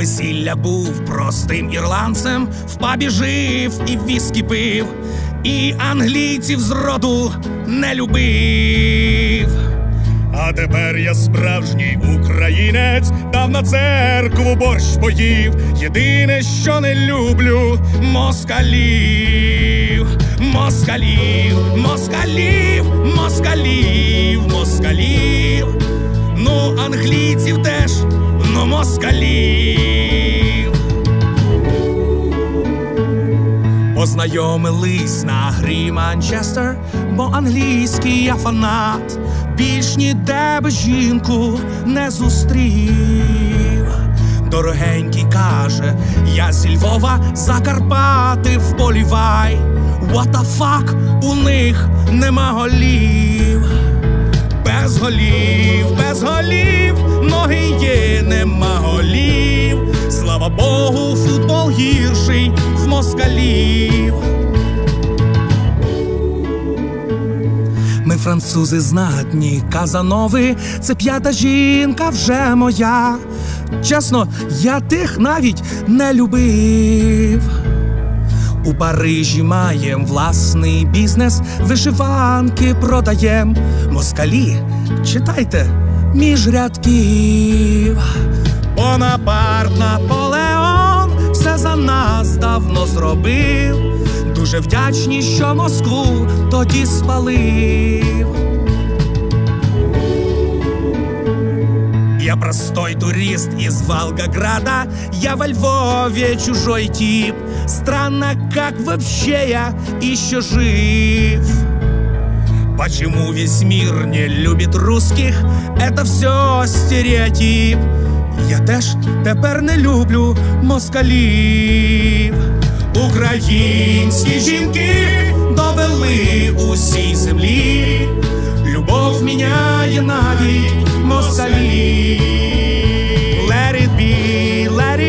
весілля був простим ірландцем, в пабі жив і віскі пив, і англійців з роду не любив. А тепер я справжній українець, дав на церкву борщ поїв. Єдине, що не люблю, москалів, москалів, москалів, москалів, москалів. Ну, англійців теж, ну Познайомились на грі Манчестер, бо англійський я фанат. Більш ніде би жінку не зустрів. Дорогенький каже, я зі Львова Закарпати вполівай. What the fuck, у них нема голів. Без голів, москалів. Ми французи знатні, казанови, це п'ята жінка вже моя. Чесно, я тих навіть не любив. У Парижі маєм власний бізнес, вишиванки продаєм. Москалі, читайте між рядків. Бонапарт Наполеон все за нас давно зробив. Дуже вдячні, що Москву тоді спалив. Я простой турист из Волгограда Я во Львове чужой тип Странно, как вообще я еще жив Почему весь мир не любит русских? Это все стереотип Я теж тепер не люблю москалів. Українські жінки довели усій землі. Любов міняє навіть москалі Let it be, let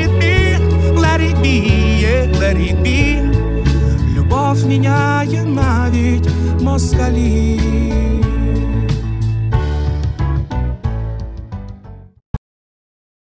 Любов міняє навіть москалі